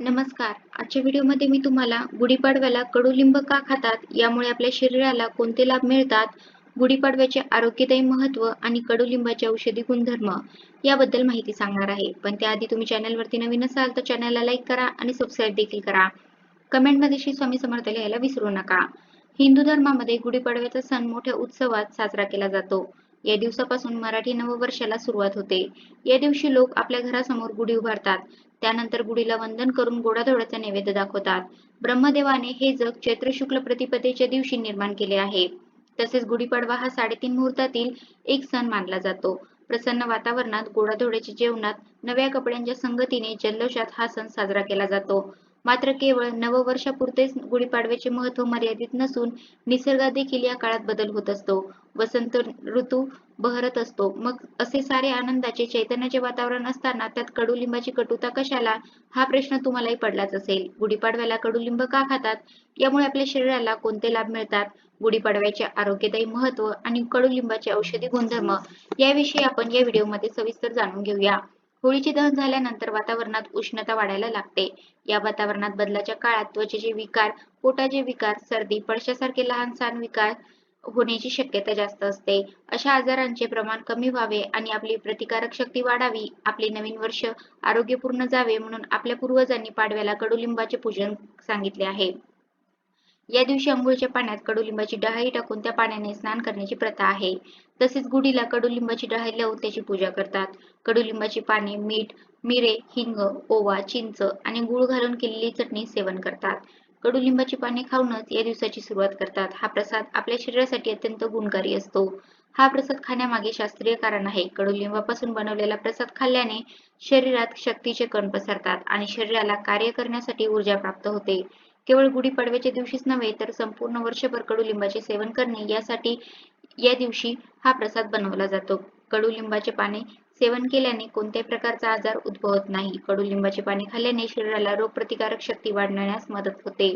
नमस्कार. आजच्या व्हिडिओमध्ये मी तुम्हाला गुढीपाडव्याला कडुलिंब का खातात यामुळे आपल्या शरीराला कोणते लाभ मिळतात? गुढीपाडव्याचे आरोग्यदायी महत्त्व आणि कडुलिंबाचे औषधी गुणधर्म याबद्दल माहिती सांगणार आहे. पण त्याआधी तुम्ही चॅनलवरती नवीन असाल तर चॅनलला लाईक करा आणि सबस्क्राईब देखील करा. कमेंटमध्ये श्री स्वामी समर्थ लिहायला विसरू नका. हिंदू धर्मामध्ये गुढीपाडव्याचा सण मोठ्या उत्सवात साजरा केला जातो. या दिवसापासून मराठी नववर्षाला सुरुवात होते. या दिवशी लोक आपल्या घरासमोर गुढी उभारतात. त्यानंतर गुढीला वंदन करून गोडाधोडाचा नैवेद्य दाखवतात. ब्रह्मदेवाने हे जग चैत्र शुक्ल प्रतिपदेच्या दिवशी निर्माण केले आहे. तसेच गुढीपाडवा हा साडेतीन मुहूर्तातील एक सण मानला जातो. प्रसन्न वातावरणात गोडाधोड्याच्या जेवणात नव्या कपड्यांच्या संगतीने जल्लोषात हा सण साजरा केला जातो. मात्र केवळ नववर्षापुरतेच गुढीपाडव्याचे महत्त्व मर्यादित नसून निसर्गात देखील या काळात बदल होत असतो. वसंत ऋतू बहरत असतो. मग असे सारे आनंदाचे चैतन्याचे वातावरण असताना त्यात कडुलिंबाची कटुता कशाला? हा प्रश्न तुम्हालाही पडलाच असेल. गुढीपाडव्याला कडुलिंब का खातात? यामुळे आपल्या शरीराला कोणते लाभ मिळतात? गुढीपाडव्याचे आरोग्यदायी महत्त्व आणि कडुलिंबाचे औषधी गुणधर्म याविषयी आपण या व्हिडिओमध्ये सविस्तर जाणून घेऊया. होळीचे दहन झाल्यानंतर वातावरणात उष्णता वाढायला लागते. या वातावरणात बदलाच्या काळात त्वचेचे विकार पोटाचे विकार सर्दी पडशासारखे लहान सहान विकार होण्याची शक्यता जास्त असते. अशा आजारांचे प्रमाण कमी व्हावे आणि आपली प्रतिकारक शक्ती वाढावी आपले नवीन वर्ष आरोग्यपूर्ण जावे म्हणून आपल्या पूर्वजांनी पाडव्याला कडुलिंबाचे पूजन सांगितले आहे. या दिवशी अंघोळीच्या पाण्यात कडुलिंबाची डहाई टाकून त्या पाण्याने स्नान करण्याची प्रथा आहे. तसेच गुढीला कडुलिंबाची डहाई लावून त्याची पूजा करतात. कडुलिंबाची पाने मीठ मिरे हिंग ओवा चिंच आणि गुळ घालून केलेली चटणी सेवन करतात. कडुलिंबाची पाने खाऊनच या दिवसाची सुरुवात करतात. हा प्रसाद आपल्या शरीरासाठी अत्यंत गुणकारी असतो. हा प्रसाद खाण्यामागे शास्त्रीय कारण आहे. कडुलिंबापासून बनवलेला प्रसाद खाल्ल्याने शरीरात शक्तीचे कण पसरतात आणि शरीराला कार्य करण्यासाठी ऊर्जा प्राप्त होते. केवळ गुढीपाडव्याच्या दिवशीच नव्हे तर संपूर्ण वर्षभर कडुलिंबाचे सेवन करणे यासाठी या दिवशी हा प्रसाद बनवला जातो. कडुलिंबाचे पाने सेवन केल्याने कोणत्याही प्रकारचा आजार उद्भवत नाही. कडुलिंबाचे पाने खाल्ल्याने शरीराला रोगप्रतिकारक शक्ती वाढण्यास मदत होते.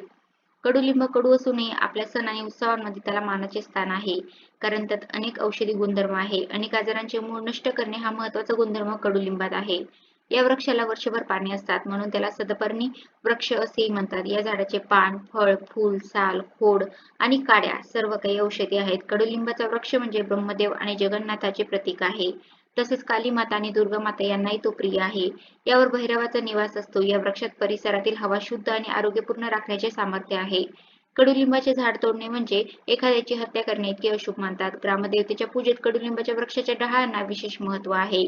कडुलिंब कडू असूनही आपल्या सण आणि उत्सवांमध्ये त्याला मानाचे स्थान आहे. कारण त्यात अनेक औषधी गुणधर्म आहे. अनेक आजारांचे मूळ नष्ट करणे हा महत्त्वाचा गुणधर्म कडुलिंबात आहे. या वृक्षाला वर्षभर पाने असतात. म्हणून त्याला सदपर्णी वृक्ष असेही म्हणतात. या झाडाचे पान फळ फूल साल खोड आणि काड्या सर्व काही औषधी आहेत. कडुलिंबाचा वृक्ष म्हणजे ब्रह्मदेव आणि जगन्नाथाचे प्रतीक आहे. तसेच काली माता आणि दुर्गा माता यांनाही तो प्रिय आहे. यावर भैरवाचा निवास असतो. या वृक्षात परिसरातील हवा शुद्ध आणि आरोग्यपूर्ण राखण्याचे सामर्थ्य आहे. कडुलिंबाचे झाड तोडणे म्हणजे एखाद्याची हत्या करणे इतके अशुभ मानतात. ग्रामदेवतेच्या पूजेत कडुलिंबाच्या वृक्षाच्या डहाळांना विशेष महत्त्व आहे.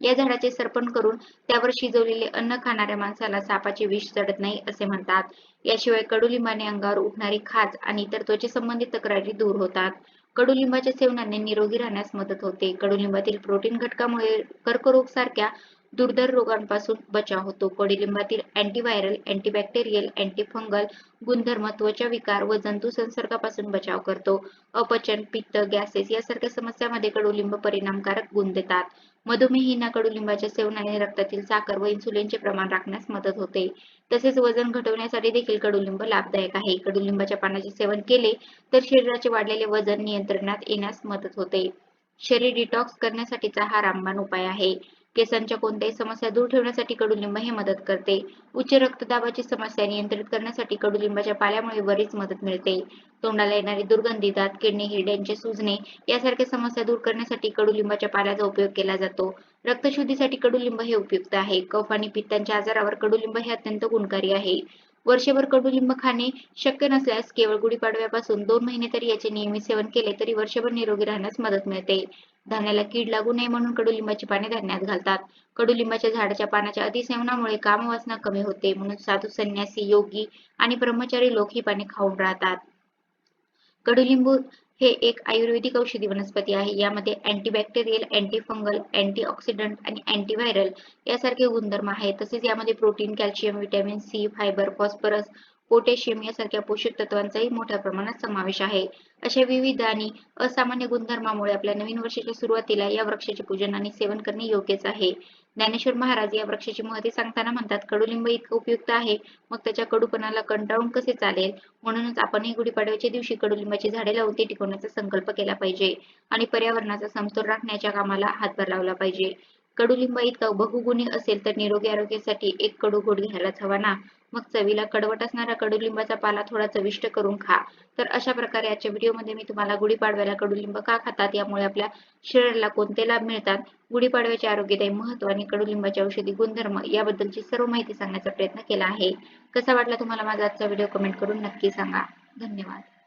या झाडाचे सरपण करून त्यावर शिजवलेले अन्न खाणाऱ्या माणसाला सापाचे विष चढत नाही असे म्हणतात. याशिवाय कडुलिंबाने अंगावर उठणारी खाज आणि इतर त्वचे संबंधित तक्रारी दूर होतात. कडुलिंबाच्या सेवनाने निरोगी राहण्यास मदत होते. कडुलिंबातील प्रोटीन घटकामुळे कर्करोग सारख्या दुर्धर रोगांपासून बचाव होतो. कडुलिंबातील अँटीव्हायरल अँटीबॅक्टेरियल अँटीफंगल गुणधर्म त्वचा विकार व जंतू संसर्गापासून बचाव करतो. अपचन पित्त गॅसेस यासारख्या समस्यांमध्ये कडुलिंब परिणामकारक गुण देतात. मधुमेहींना कडुलिंबाच्या सेवनाने रक्तातील साखर व इन्सुलिनचे प्रमाण राखण्यास मदत होते. तसेच वजन घटवण्यासाठी देखील कडुलिंब लाभदायक आहे. कडुलिंबाच्या पानाचे सेवन केले तर शरीराचे वाढलेले वजन नियंत्रणात येण्यास मदत होते. शरीर डिटॉक्स करण्यासाठीचा हा रामबाण उपाय आहे. केसांच्या कोणत्याही समस्या दूर ठेवण्यासाठी कडुलिंब हे मदत करते. उच्च रक्तदाबाची समस्या नियंत्रित करण्यासाठी कडुलिंबाच्या पाल्यामुळे बरीच मदत मिळते. तोंडाला येणारी दुर्गंधी दात किडनी हिरड्यांचे सुजणे यासारख्या समस्या दूर करण्यासाठी कडुलिंबाच्या पाल्याचा उपयोग केला जातो. रक्तशुद्धीसाठी कडुलिंब हे उपयुक्त आहे. कफ आणि पित्तांच्या आजारावर कडुलिंब हे अत्यंत गुणकारी आहे. वर्षभर कडुलिंब खाणे शक्य नसल्यास केवळ गुढीपाडव्यापासून दोन महिने तरी याचे नियमित सेवन केले तरी वर्षभर निरोगी राहण्यास मदत मिळते. धान्याला कीड लागू नये म्हणून कडुलिंबाची पाने धान्यात घालतात. कडुलिंबाच्या झाडाच्या पानाच्या अतिसेवनामुळे कामवासना कमी होते म्हणून साधू संन्यासी योगी आणि ब्रह्मचारी लोक ही पाने खाऊन राहतात. कडुलिंबू हे एक आयुर्वेदिक औषधी वनस्पती आहे. यामध्ये अँटीबॅक्टेरियल अँटीफंगल अँटीऑक्सिडंट आणि अँटीव्हायरल यासारखे गुणधर्म आहेत. तसेच यामध्ये protein calcium vitamin C fibre phosphorus potassium यासारख्या पोषक तत्वांचाही मोठ्या प्रमाणात समावेश आहे. अशा विविध आणि असामान्य गुणधर्मामुळे आपल्या नवीन वर्षाच्या सुरुवातीला या वृक्षाचे पूजन आणि सेवन करणे योग्यच आहे. ज्ञानेश्वर महाराज या वृक्षाची महती सांगताना म्हणतात कडुलिंब इतकं उपयुक्त आहे मग त्याच्या कडूपणाला कंटाळून कसे चालेल? म्हणूनच आपणही गुढीपाडव्याच्या दिवशी कडुलिंबाची झाडे लावून ते टिकवण्याचा संकल्प केला पाहिजे आणि पर्यावरणाचा समतोल राखण्याच्या कामाला हातभार लावला पाहिजे. कडुलिंब इतका बहुगुणी असेल तर निरोगी आरोग्यासाठी एक कडू घोट घ्यायलाच हवा ना? मग चवीला कडवट असणारा कडुलिंबाचा पाला थोडा चविष्ट करून खा. तर अशा प्रकारे आजच्या व्हिडिओमध्ये मी तुम्हाला गुढीपाडव्याला कडुलिंब का खातात यामुळे आपल्या शरीराला कोणते लाभ मिळतात गुढीपाडव्याचे आरोग्यदायी महत्त्व आणि कडुलिंबाचे औषधी गुणधर्म याबद्दलची सर्व माहिती सांगण्याचा प्रयत्न केला आहे. कसा वाटला तुम्हाला माझा आजचा व्हिडिओ कमेंट करून नक्की सांगा. धन्यवाद.